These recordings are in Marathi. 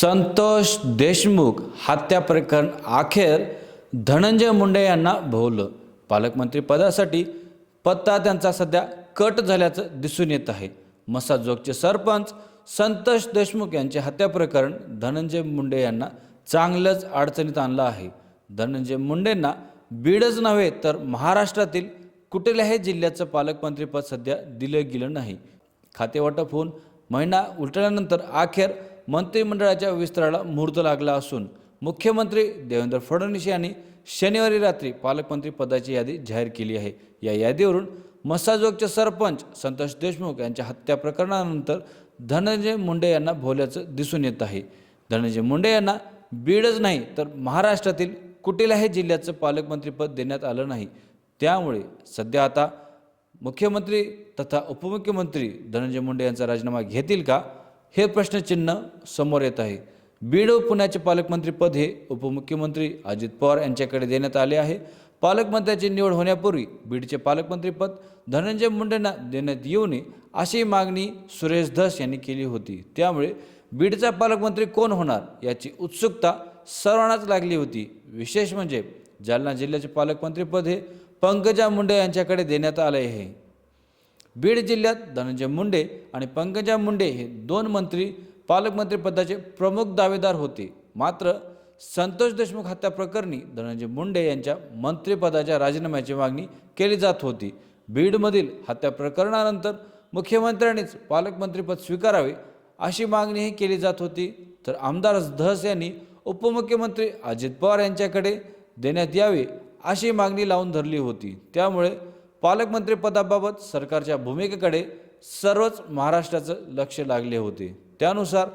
संतोष देशमुख हत्या प्रकरण अखेर धनंजय मुंडे यांना भोवलं. पालकमंत्री पदासाठी पत्ता त्यांचा सध्या कट झाल्याचं दिसून येत आहे. मसाजोगचे सरपंच संतोष देशमुख यांचे हत्या प्रकरण धनंजय मुंडे यांना चांगलंच अडचणीत आणलं आहे. धनंजय मुंडेंना बीडच नव्हे तर महाराष्ट्रातील कुठल्याही जिल्ह्याचं पालकमंत्रीपद सध्या दिलं गेलं नाही. खातेवाटप होऊन महिना उलटल्यानंतर अखेर मंत्रिमंडळाच्या विस्ताराला मुहूर्त लागला असून मुख्यमंत्री देवेंद्र फडणवीस यांनी शनिवारी रात्री पालकमंत्री पदाची यादी जाहीर केली आहे. या यादीवरून मसाजोगचे सरपंच संतोष देशमुख यांच्या हत्या प्रकरणानंतर धनंजय मुंडे यांना भोवल्याचं दिसून येत आहे. धनंजय मुंडे यांना बीडच नाही तर महाराष्ट्रातील कुठल्याही जिल्ह्याचं पालकमंत्रीपद देण्यात आलं नाही. त्यामुळे सध्या आता मुख्यमंत्री तथा उपमुख्यमंत्री धनंजय मुंडे यांचा राजीनामा घेतील का? हे प्रश्नचिन्ह समोर येत आहे. बीड व पुण्याचे पालकमंत्रीपद हे उपमुख्यमंत्री अजित पवार यांच्याकडे देण्यात आले आहे. पालकमंत्र्याची निवड होण्यापूर्वी बीडचे पालकमंत्रीपद धनंजय मुंडेंना देण्यात येऊ नये अशी मागणी सुरेश धस यांनी केली होती. त्यामुळे बीडचा पालकमंत्री कोण होणार याची उत्सुकता सर्वांनाच लागली होती. विशेष म्हणजे जालना जिल्ह्याचे पालकमंत्रीपद हे पंकजा मुंडे यांच्याकडे देण्यात आले आहे. बीड जिल्ह्यात धनंजय मुंडे आणि पंकजा मुंडे हे दोन मंत्री पालकमंत्रीपदाचे प्रमुख दावेदार होते. मात्र संतोष देशमुख हत्या प्रकरणी धनंजय मुंडे यांच्या मंत्रिपदाच्या राजीनाम्याची मागणी केली जात होती. बीडमधील हत्या प्रकरणानंतर मुख्यमंत्र्यांनीच पालकमंत्रीपद स्वीकारावे अशी मागणीही केली जात होती. तर आमदार धस यांनी उपमुख्यमंत्री अजित पवार यांच्याकडे देण्यात यावे अशी मागणी लावून धरली होती. त्यामुळे पालकमंत्रीपदाबाबत सरकारच्या भूमिकेकडे सर्वच महाराष्ट्राचं लक्ष लागले होते. त्यानुसार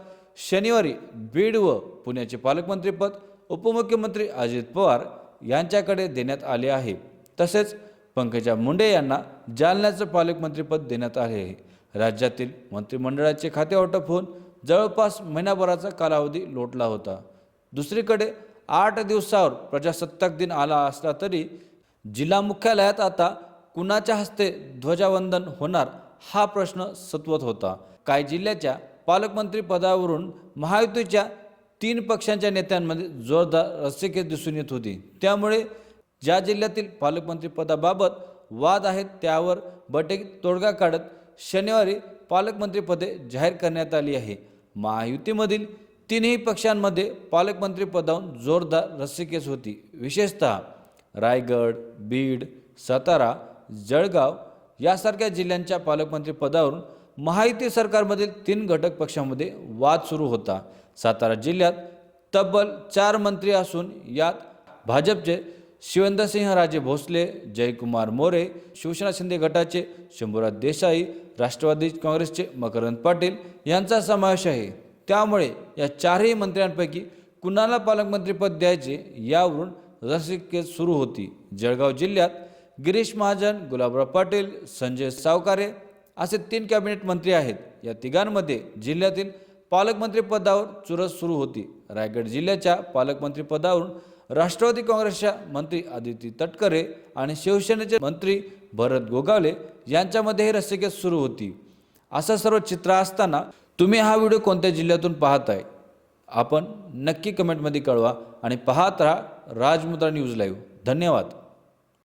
शनिवारी बीड व पुण्याचे पालकमंत्रीपद उपमुख्यमंत्री अजित पवार यांच्याकडे देण्यात आले आहे. तसेच पंकजा मुंडे यांना जालन्याचं पालकमंत्रीपद देण्यात आले आहे. राज्यातील मंत्रिमंडळाचे खाते वाटप होऊन जवळपास महिनाभराचा कालावधी लोटला होता. दुसरीकडे आठ दिवसावर प्रजासत्ताक दिन आला असला तरी जिल्हा मुख्यालयात आता कुणाच्या हस्ते ध्वजावंदन होणार हा प्रश्न सत्वत होता. काही जिल्ह्याच्या पालकमंत्री पदावरून महायुतीच्या तीन पक्षांच्या नेत्यांमध्ये जोरदार रस्सेखेच दिसून येत होती. त्यामुळे ज्या जिल्ह्यातील पालकमंत्री पदाबाबत वाद आहेत त्यावर बटे तोडगा काढत शनिवारी पालकमंत्रीपदे जाहीर करण्यात आली आहे. महायुतीमधील तीनही पक्षांमध्ये पालकमंत्री पदावरून जोरदार रस्सीखेच होती. विशेषतः रायगड बीड सातारा जळगाव यासारख्या जिल्ह्यांच्या पालकमंत्री पदावरून महायुती सरकारमधील तीन घटक पक्षामध्ये वाद सुरू होता. सातारा जिल्ह्यात तब्बल चार मंत्री असून यात भाजपचे शिवेंद्रसिंहराजे भोसले जयकुमार मोरे शिवसेना शिंदे गटाचे शंभूराज देसाई राष्ट्रवादी काँग्रेसचे मकरंद पाटील यांचा समावेश आहे. त्यामुळे या चारही मंत्र्यांपैकी कुणाला पालकमंत्रीपद द्यायचे यावरून रसिकेत सुरू होती. जळगाव जिल्ह्यात गिरीश महाजन गुलाबराव पाटील संजय सावकारे असे तीन कॅबिनेट मंत्री आहेत. या तिघांमध्ये जिल्ह्यातील पालकमंत्रीपदावर चुरस सुरू होती. रायगड जिल्ह्याच्या पालकमंत्रीपदावरून राष्ट्रवादी काँग्रेसच्या मंत्री आदिती तटकरे आणि शिवसेनेचे मंत्री भरत गोगावले यांच्यामध्ये ही रस्सीकेस सुरू होती. असं सर्व चित्र असताना तुम्ही हा व्हिडिओ कोणत्या जिल्ह्यातून पाहत आहे आपण नक्की कमेंटमध्ये कळवा आणि पाहत राहा राजमुद्रा न्यूज लाईव्ह. धन्यवाद.